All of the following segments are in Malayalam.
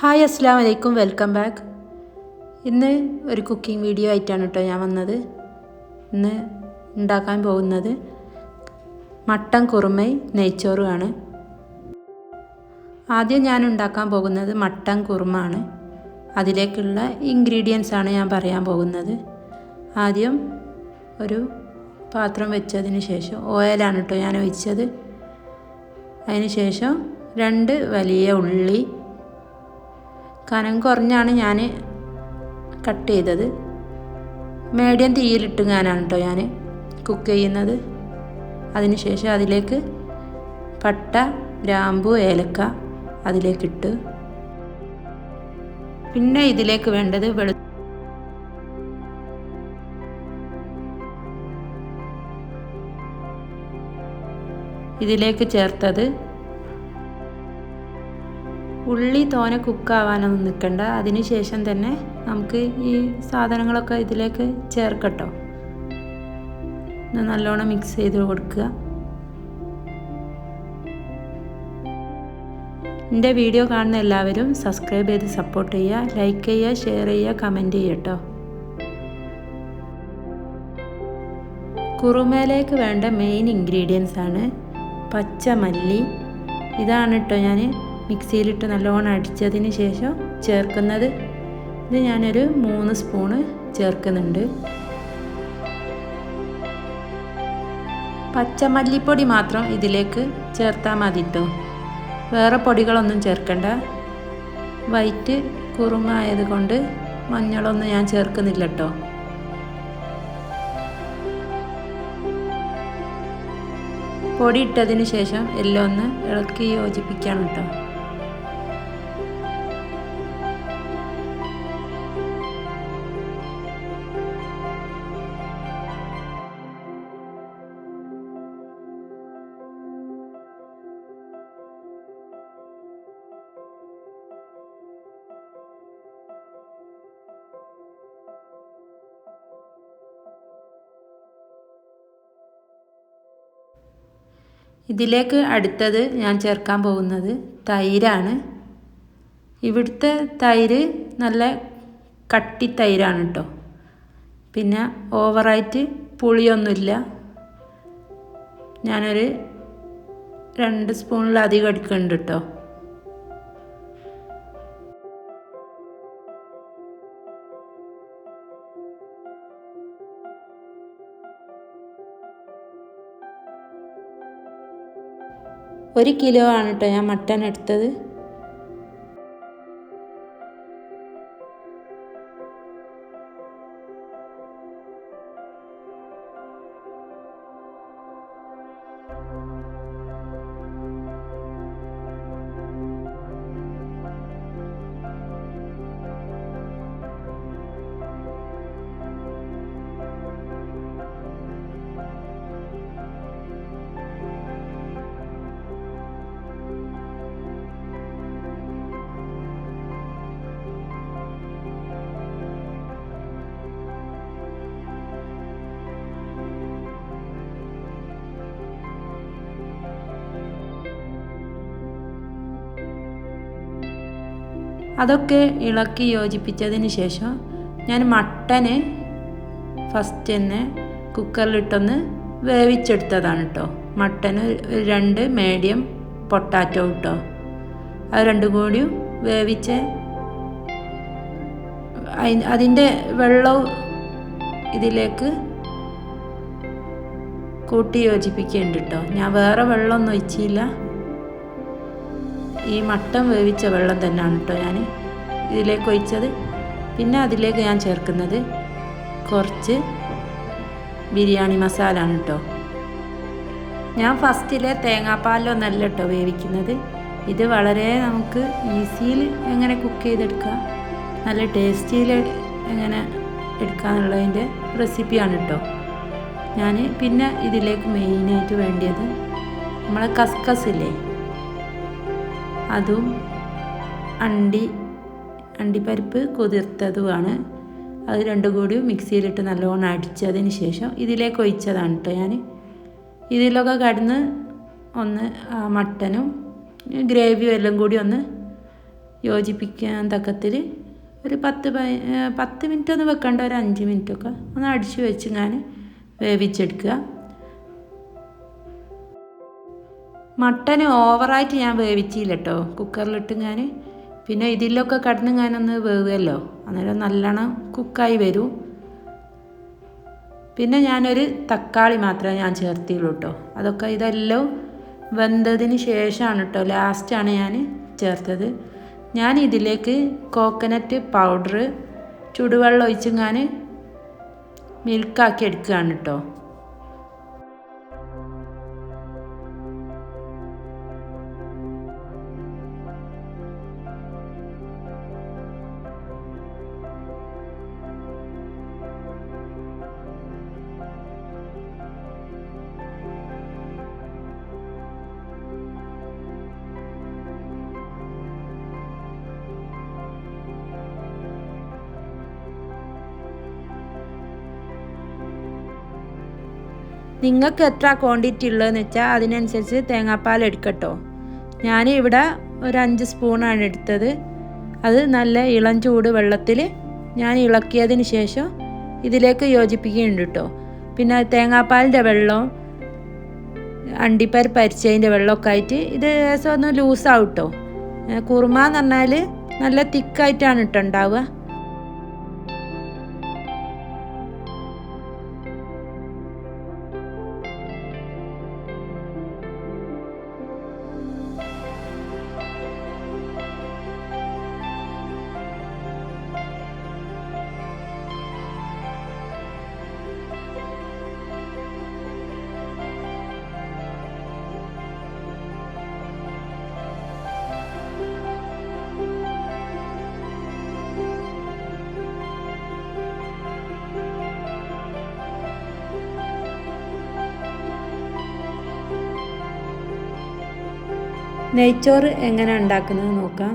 ഹായ് അസ്സാം വലൈക്കും വെൽക്കം ബാക്ക്. ഇന്ന് ഒരു കുക്കിംഗ് വീഡിയോ ആയിട്ടാണ് കേട്ടോ ഞാൻ വന്നത്. ഇന്ന് ഉണ്ടാക്കാൻ പോകുന്നത് മട്ടൻ കുറുമൈ നെയ്ച്ചോറുമാണ്. ആദ്യം ഞാൻ ഉണ്ടാക്കാൻ പോകുന്നത് മട്ടൻ കുറുമാണ് അതിലേക്കുള്ള ഇൻഗ്രീഡിയൻസ് ആണ് ഞാൻ പറയാൻ പോകുന്നത്. ആദ്യം ഒരു പാത്രം വെച്ചതിന് ശേഷം ഓയിലാണ് കേട്ടോ ഞാൻ ഒഴിച്ചത്. അതിന് ശേഷം രണ്ട് വലിയ ഉള്ളി കനം കുറഞ്ഞാണ് ഞാൻ കട്ട് ചെയ്തത്. മീഡിയം തീയിലിട്ട് തീയിലിട്ടുങ്ങാനാണ് കേട്ടോ ഞാൻ കുക്ക് ചെയ്യുന്നത്. അതിനുശേഷം അതിലേക്ക് പട്ട ഗ്രാമ്പു ഏലക്ക അതിലേക്കിട്ട്. പിന്നെ ഇതിലേക്ക് വേണ്ടത് വെളു ഇതിലേക്ക് ചേർത്തത് ഉള്ളി തോനെ കുക്കാവാനൊന്നും നിൽക്കണ്ട അതിന് ശേഷം തന്നെ നമുക്ക് ഈ സാധനങ്ങളൊക്കെ ഇതിലേക്ക് ചേർക്കട്ടോ. നല്ലോണം മിക്സ് ചെയ്ത് കൊടുക്കുക. എന്റെ വീഡിയോ കാണുന്ന എല്ലാവരും സബ്സ്ക്രൈബ് ചെയ്ത് സപ്പോർട്ട് ചെയ്യുക ലൈക്ക് ചെയ്യുക ഷെയർ ചെയ്യുക കമന്റ് ചെയ്യുക കേട്ടോ. വേണ്ട മെയിൻ ഇൻഗ്രീഡിയൻസ് ആണ് പച്ചമല്ലി. ഇതാണ് കേട്ടോ ഞാൻ മിക്സിയിലിട്ട് നല്ലോണം അടിച്ചതിന് ശേഷം ചേർക്കുന്നത് ഇത് ഞാനൊരു മൂന്ന് സ്പൂണ് ചേർക്കുന്നുണ്ട്. പച്ചമല്ലിപ്പൊടി മാത്രം ഇതിലേക്ക് ചേർത്താൽ മതി കേട്ടോ വേറെ പൊടികളൊന്നും ചേർക്കണ്ട. വൈറ്റ് കുറുമ ആയതുകൊണ്ട് മഞ്ഞളൊന്നും ഞാൻ ചേർക്കുന്നില്ല കേട്ടോ പൊടി ഇട്ടതിന് ശേഷം എല്ലാം ഒന്ന് ഇളക്കി യോജിപ്പിക്കണം കേട്ടോ ഇതിലേക്ക് അടുത്തത് ഞാൻ ചേർക്കാൻ പോകുന്നത് തൈരാണ്. ഇവിടുത്തെ തൈര് നല്ല കട്ടി തൈരാണ് കേട്ടോ പിന്നെ ഓവറായിട്ട് പുളിയൊന്നുമില്ല. ഞാനൊരു രണ്ട് സ്പൂണിലധികം എടുക്കുന്നുണ്ട് കേട്ടോ ഒരു കിലോ ആണ് കേട്ടോ ഞാൻ മട്ടൻ എടുത്തത്. അതൊക്കെ ഇളക്കി യോജിപ്പിച്ചതിന് ശേഷം ഞാൻ മട്ടന് ഫസ്റ്റ് തന്നെ കുക്കറിലിട്ടൊന്ന് വേവിച്ചെടുത്തതാണ് കേട്ടോ മട്ടന് രണ്ട് മീഡിയം പൊട്ടാറ്റോ കേട്ടോ അത് രണ്ടും കൂടിയും വേവിച്ച് അതിന്റെ വെള്ളവും ഇതിലേക്ക് കൂട്ടി യോജിപ്പിക്കുന്നുണ്ട് കേട്ടോ ഞാൻ വേറെ വെള്ളമൊന്നും ഒഴിച്ചില്ല. ഈ മട്ടൻ വേവിച്ച വെള്ളം തന്നെയാണ് കേട്ടോ ഞാൻ ഇതിലേക്ക് ഒഴിച്ചത്. പിന്നെ അതിലേക്ക് ഞാൻ ചേർക്കുന്നത് കുറച്ച് ബിരിയാണി മസാല ആണ് കേട്ടോ. ഞാൻ ഫസ്റ്റിലെ തേങ്ങാപ്പാലിലൊന്നല്ല കേട്ടോ വേവിക്കുന്നത്. ഇത് വളരെ നമുക്ക് ഈസിയിൽ എങ്ങനെ കുക്ക് ചെയ്തെടുക്കാം നല്ല ടേസ്റ്റിയിൽ എങ്ങനെ എടുക്കാന്നുള്ളതിന്റെ റെസിപ്പിയാണ് കേട്ടോ. ഞാൻ പിന്നെ ഇതിലേക്ക് മെയിനായിട്ട് വേണ്ടിയത് നമ്മളെ കസ്കസ് ഇല്ലേ അതും അണ്ടി അണ്ടിപ്പരിപ്പ് കുതിർത്തതുമാണ്. അത് രണ്ടും കൂടി മിക്സിയിലിട്ട് നല്ലോണം അടിച്ചതിന് ശേഷം ഇതിലേക്ക് ഒഴിച്ചതാണ് കേട്ടോ ഞാൻ ഇതിലൊക്കെ കടന്ന് ഒന്ന് മട്ടനും ഗ്രേവിയും എല്ലാം കൂടി ഒന്ന് യോജിപ്പിക്കാൻ തക്കത്തിൽ ഒരു പത്ത് പതി- പത്ത് മിനിറ്റ് ഒന്ന് വെക്കേണ്ട ഒരു അഞ്ച് മിനിറ്റൊക്കെ ഒന്ന് അടിച്ച് വെച്ച് ഞാൻ വേവിച്ചെടുക്കുക. മട്ടൻ ഓവറായിട്ട് ഞാൻ വേവിച്ചില്ല കേട്ടോ കുക്കറിലിട്ട് ഞാൻ. പിന്നെ ഇതിലൊക്കെ കടന്ന് ഞാനൊന്ന് വേവുമല്ലോ അന്നേരം നല്ലോണം കുക്കായി വരും. പിന്നെ ഞാനൊരു തക്കാളി മാത്രമേ ഞാൻ ചേർത്തിയുള്ളൂ കേട്ടോ അതൊക്കെ ഇതെല്ലാം വെന്തതിന് ശേഷമാണ് കേട്ടോ ലാസ്റ്റാണ് ഞാൻ ചേർത്തത്. ഞാൻ ഇതിലേക്ക് കോക്കനറ്റ് പൗഡർ ചുടുവെള്ളം ഒഴിച്ച് ഞാൻ മിൽക്കാക്കി എടുക്കുകയാണ് കേട്ടോ നിങ്ങൾക്ക് എത്ര ക്വാണ്ടിറ്റി ഉള്ളതെന്ന് വെച്ചാൽ അതിനനുസരിച്ച് തേങ്ങാപ്പാൽ എടുക്കട്ടോ. ഞാൻ ഇവിടെ ഒരു അഞ്ച് സ്പൂണാണ് എടുത്തത്. അത് നല്ല ഇളം ചൂട് വെള്ളത്തിൽ ഞാൻ ഇളക്കിയതിന് ശേഷം ഇതിലേക്ക് യോജിപ്പിക്കുന്നുണ്ട് കേട്ടോ പിന്നെ തേങ്ങാപ്പാലിന്റെ വെള്ളവും അണ്ടിപ്പരി പരിച്ചതിന്റെ വെള്ളമൊക്കെ ആയിട്ട് ഇത് ഏകദേശം ഒന്ന് ലൂസാവും കേട്ടോ കുറുമ എന്ന് പറഞ്ഞാൽ നല്ല തിക്കായിട്ടാണ് ഇട്ടുണ്ടാവുക നെയ്ച്ചോറ് എങ്ങനെ ഉണ്ടാക്കുന്നത് നോക്കാം.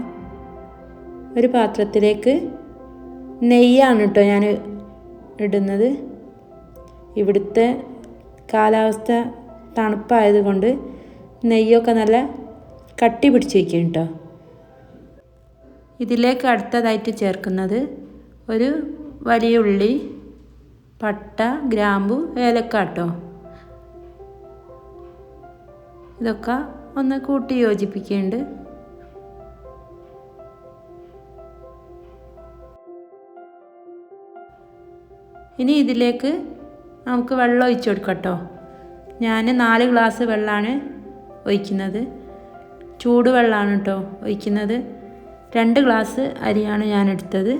ഒരു പാത്രത്തിലേക്ക് നെയ്യാണ് കേട്ടോ ഞാൻ ഇടുന്നത്. ഇവിടുത്തെ കാലാവസ്ഥ തണുപ്പായതുകൊണ്ട് നെയ്യൊക്കെ നല്ല കട്ടി പിടിച്ച് വയ്ക്കും കേട്ടോ ഇതിലേക്ക് അടുത്തതായിട്ട് ചേർക്കുന്നത് ഒരു വലിയ ഉള്ളി പട്ട ഗ്രാമ്പു ഏലക്ക കേട്ടോ ഇതൊക്കെ ഒന്ന് കൂട്ടി യോജിപ്പിക്കേണ്ട. ഇനി ഇതിലേക്ക് നമുക്ക് വെള്ളം ഒഴിച്ചു കൊടുക്കട്ടോ. ഞാൻ നാല് ഗ്ലാസ് വെള്ളമാണ് ഒഴിക്കുന്നത്. ചൂടുവെള്ളമാണ് കേട്ടോ ഒഴിക്കുന്നത്. രണ്ട് ഗ്ലാസ് അരിയാണ് ഞാൻ എടുത്തത്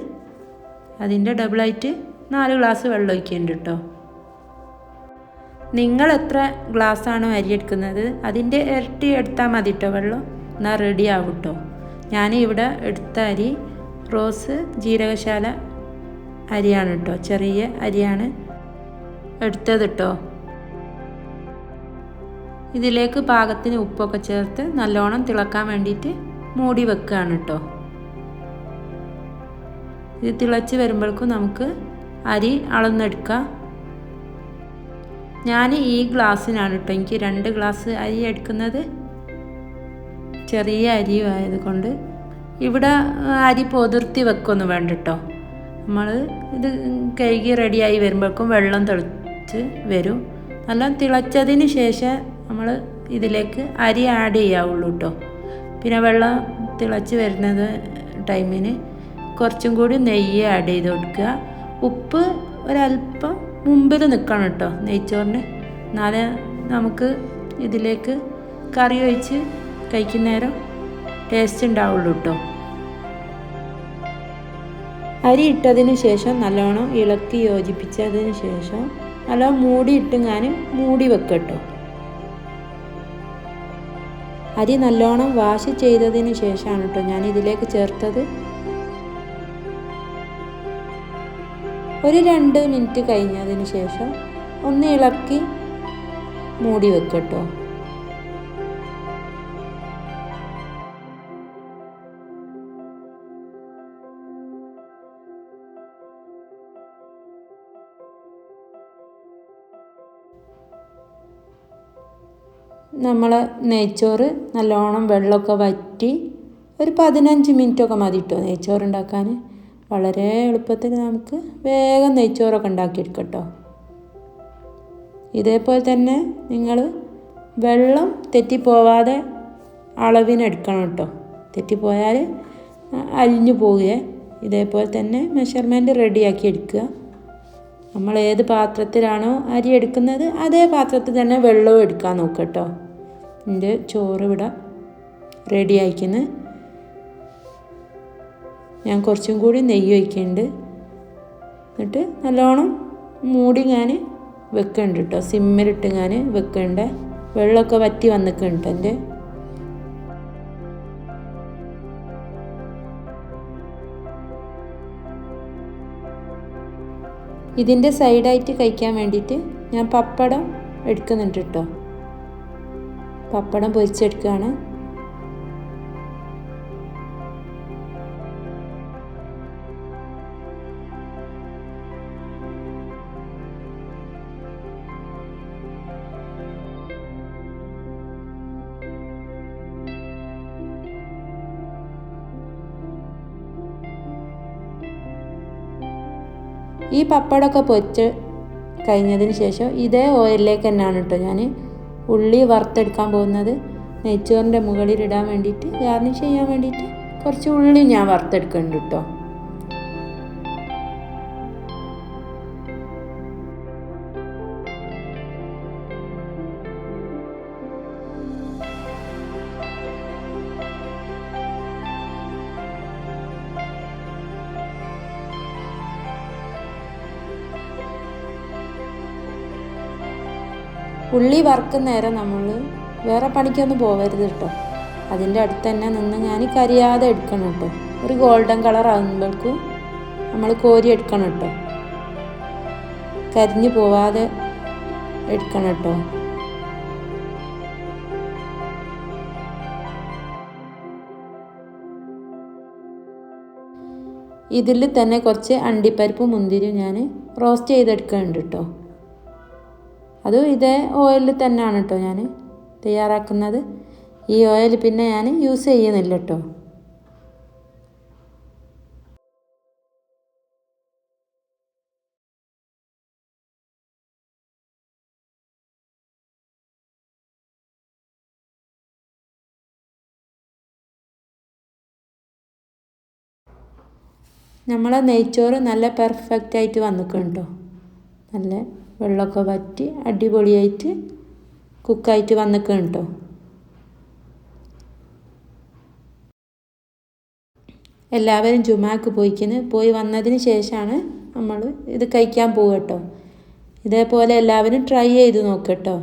അതിന്റെ ഡബിളായിട്ട് നാല് ഗ്ലാസ് വെള്ളം ഒഴിക്കുന്നുണ്ട് കേട്ടോ നിങ്ങൾ എത്ര ഗ്ലാസ്സാണോ അരി എടുക്കുന്നത് അതിന്റെ ഇരട്ടി എടുത്താൽ മതി കേട്ടോ വെള്ളം? എന്നാൽ റെഡി ആവും കേട്ടോ ഞാൻ ഇവിടെ എടുത്ത അരി റോസ് ജീരകശാല അരിയാണ് കേട്ടോ. ചെറിയ അരിയാണ് എടുത്തത് കേട്ടോ. ഇതിലേക്ക് പാകത്തിന് ഉപ്പൊക്കെ ചേർത്ത് നല്ലോണം തിളക്കാൻ വേണ്ടിയിട്ട് മൂടി വെക്കുകയാണ് കേട്ടോ. ഇത് തിളച്ച് വരുമ്പോഴേക്കും നമുക്ക് അരി അളന്നെടുക്കാം. ഞാൻ ഈ ഗ്ലാസ്സിനാണ് കേട്ടോ എനിക്ക് രണ്ട് ഗ്ലാസ് അരി എടുക്കുന്നത്. ചെറിയ അരി ആയതുകൊണ്ട് ഇവിടെ അരി പൊതിർത്തി വെക്കൊന്നും വേണ്ട കേട്ടോ നമ്മൾ ഇത് കഴുകി റെഡിയായി വരുമ്പോഴേക്കും വെള്ളം തിളച്ച് വരും. നല്ല തിളച്ചതിന് ശേഷം നമ്മൾ ഇതിലേക്ക് അരി ആഡ് ചെയ്യാവുള്ളൂ കേട്ടോ പിന്നെ വെള്ളം തിളച്ച് വരുന്നത് ടൈമിന് കുറച്ചും കൂടി നെയ്യ് ആഡ് ചെയ്ത് കൊടുക്കുക. ഉപ്പ് ഒരല്പം മുമ്പിൽ നിൽക്കണം കേട്ടോ നെയ്ച്ചോറിന്. എന്നാലേ നമുക്ക് ഇതിലേക്ക് കറി ഒഴിച്ച് കഴിക്കുന്നേരം ടേസ്റ്റ് ഉണ്ടാവുള്ളൂ കേട്ടോ. അരി ഇട്ടതിന് ശേഷം നല്ലോണം ഇളക്കി യോജിപ്പിച്ചതിന് ശേഷം നല്ലോണം മൂടിയിട്ട് ഞാൻ മൂടി വെക്കട്ടോ അരി നല്ലോണം വാഷ് ചെയ്തതിന് ശേഷമാണ് കേട്ടോ ഞാൻ ഇതിലേക്ക് ചേർത്തത്. ഒരു രണ്ട് മിനിറ്റ് കഴിഞ്ഞതിന് ശേഷം ഒന്ന് ഇളക്കി മൂടി വെക്കട്ടോ. നമ്മൾ നെയ്ച്ചോറ് നല്ലോണം വെള്ളമൊക്കെ വറ്റി ഒരു പതിനഞ്ച് മിനിറ്റൊക്കെ മതി കേട്ടോ നെയ്ച്ചോറ് ഉണ്ടാക്കാൻ വളരെ എളുപ്പത്തിൽ നമുക്ക് വേഗം നെയ്ച്ചോറൊക്കെ ഉണ്ടാക്കിയെടുക്കാം കേട്ടോ ഇതേപോലെ തന്നെ നിങ്ങൾ വെള്ളം തെറ്റിപ്പോവാതെ അളവിനെടുക്കണം കേട്ടോ. തെറ്റിപ്പോയാൽ അലിഞ്ഞു പോവുകയെ. ഇതേപോലെ തന്നെ മെഷർമെന്റ് റെഡിയാക്കി എടുക്കുക. നമ്മൾ ഏത് പാത്രത്തിലാണോ അരി എടുക്കുന്നത് അതേ പാത്രത്തിൽ തന്നെ വെള്ളവും എടുക്കാൻ നോക്കട്ടോ കേട്ടോ. എന്റെ ചോറ് ഇവിടെ റെഡിയായിക്കുന്നത് ഞാൻ കുറച്ചും കൂടി നെയ്യ് ഒഴിക്കുന്നുണ്ട്. എന്നിട്ട് നല്ലോണം മൂടി ഞാൻ വെക്കുന്നുണ്ട് കേട്ടോ സിമ്മിലിട്ട് ഞാൻ വെക്കുന്നുണ്ട് വെള്ളമൊക്കെ വറ്റി വന്നിക്കുന്നുണ്ട് എന്റെ. ഇതിന്റെ സൈഡായിട്ട് കഴിക്കാൻ വേണ്ടിയിട്ട് ഞാൻ പപ്പടം എടുക്കുന്നുണ്ട് കേട്ടോ പപ്പടം പൊരിച്ചെടുക്കുകയാണ്. ഈ പപ്പടമൊക്കെ പൊരിച്ച് കഴിഞ്ഞതിന് ശേഷം ഇതേ ഓയിലിലേക്ക് തന്നെയാണ് കേട്ടോ ഞാൻ ഉള്ളി വറുത്തെടുക്കാൻ പോകുന്നത്. നെയ്ച്ചോറിന്റെ മുകളിൽ ഇടാൻ വേണ്ടിയിട്ട് ഗാർണിഷ് ചെയ്യാൻ വേണ്ടിയിട്ട് കുറച്ച് ഉള്ളി ഞാൻ വറുത്തെടുക്കുന്നുണ്ട് കേട്ടോ. ഉള്ളി നേരം നമ്മൾ വേറെ പണിക്കൊന്നും പോകരുത് കേട്ടോ അതിന്റെ അടുത്ത് തന്നെ നിന്ന് ഞാൻ കരിയാതെ എടുക്കണം കേട്ടോ ഒരു ഗോൾഡൻ കളർ ആകുമ്പോഴേക്കും നമ്മൾ കോരി എടുക്കണം കേട്ടോ കരിഞ്ഞു പോവാതെ എടുക്കണം കേട്ടോ ഇതിൽ തന്നെ കുറച്ച് അണ്ടിപ്പരിപ്പ് മുന്തിരി ഞാൻ റോസ്റ്റ് ചെയ്തെടുക്കുന്നുണ്ട് കേട്ടോ അതും ഇതേ ഓയിലിൽ തന്നെയാണ് കേട്ടോ ഞാൻ തയ്യാറാക്കുന്നത്. ഈ ഓയിൽ പിന്നെ ഞാൻ യൂസ് ചെയ്യുന്നില്ല കേട്ടോ നമ്മളെ നെയ്ച്ചോറ് നല്ല പെർഫെക്റ്റ് ആയിട്ട് വന്നിക്കണം കേട്ടോ നല്ല വെള്ളമൊക്കെ വറ്റി അടിപൊളിയായിട്ട് കുക്കായിട്ട് വന്നിക്കണം കേട്ടോ എല്ലാവരും ജുമാക്ക് പോയിക്കുന്നു പോയി വന്നതിന് ശേഷമാണ് നമ്മൾ ഇത് കഴിക്കാൻ പോകുക കേട്ടോ ഇതേപോലെ എല്ലാവരും ട്രൈ ചെയ്ത് നോക്കട്ടോ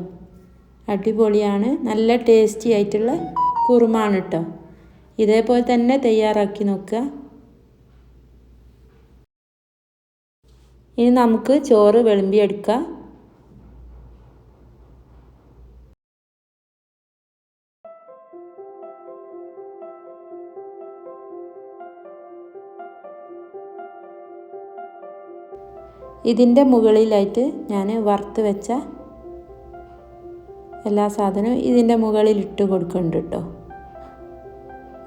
അടിപൊളിയാണ്. നല്ല ടേസ്റ്റി ആയിട്ടുള്ള കുറുമാണ് കേട്ടോ ഇതേപോലെ തന്നെ തയ്യാറാക്കി നോക്കുക. ഇനി നമുക്ക് ചോറ് വിളമ്പിയെടുക്കാം. ഇതിന്റെ മുകളിലായിട്ട് ഞാൻ വറുത്ത് വെച്ച എല്ലാ സാധനവും ഇതിന്റെ മുകളിൽ ഇട്ട് കൊടുക്കുന്നുണ്ട് കേട്ടോ.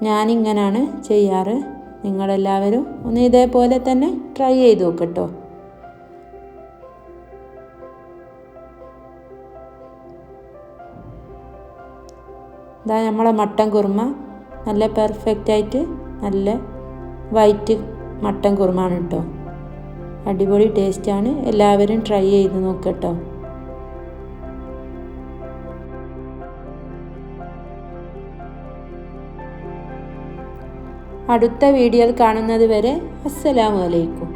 ഞാനിങ്ങനാണ് ചെയ്യാറ്. നിങ്ങളെല്ലാവരും ഒന്ന് ഇതേപോലെ തന്നെ ട്രൈ ചെയ്ത് നോക്കട്ടോ ഇതാ നമ്മളെ മട്ടൻ കുറുമ. നല്ല പെർഫെക്റ്റ് ആയിട്ട് നല്ല വൈറ്റ് മട്ടൻ കുറുമാണ് കേട്ടോ അടിപൊളി ടേസ്റ്റാണ് എല്ലാവരും ട്രൈ ചെയ്ത് നോക്കട്ടോ അടുത്ത വീഡിയോയിൽ കാണുന്നത് വരെ അസ്സലാമു അലൈക്കും.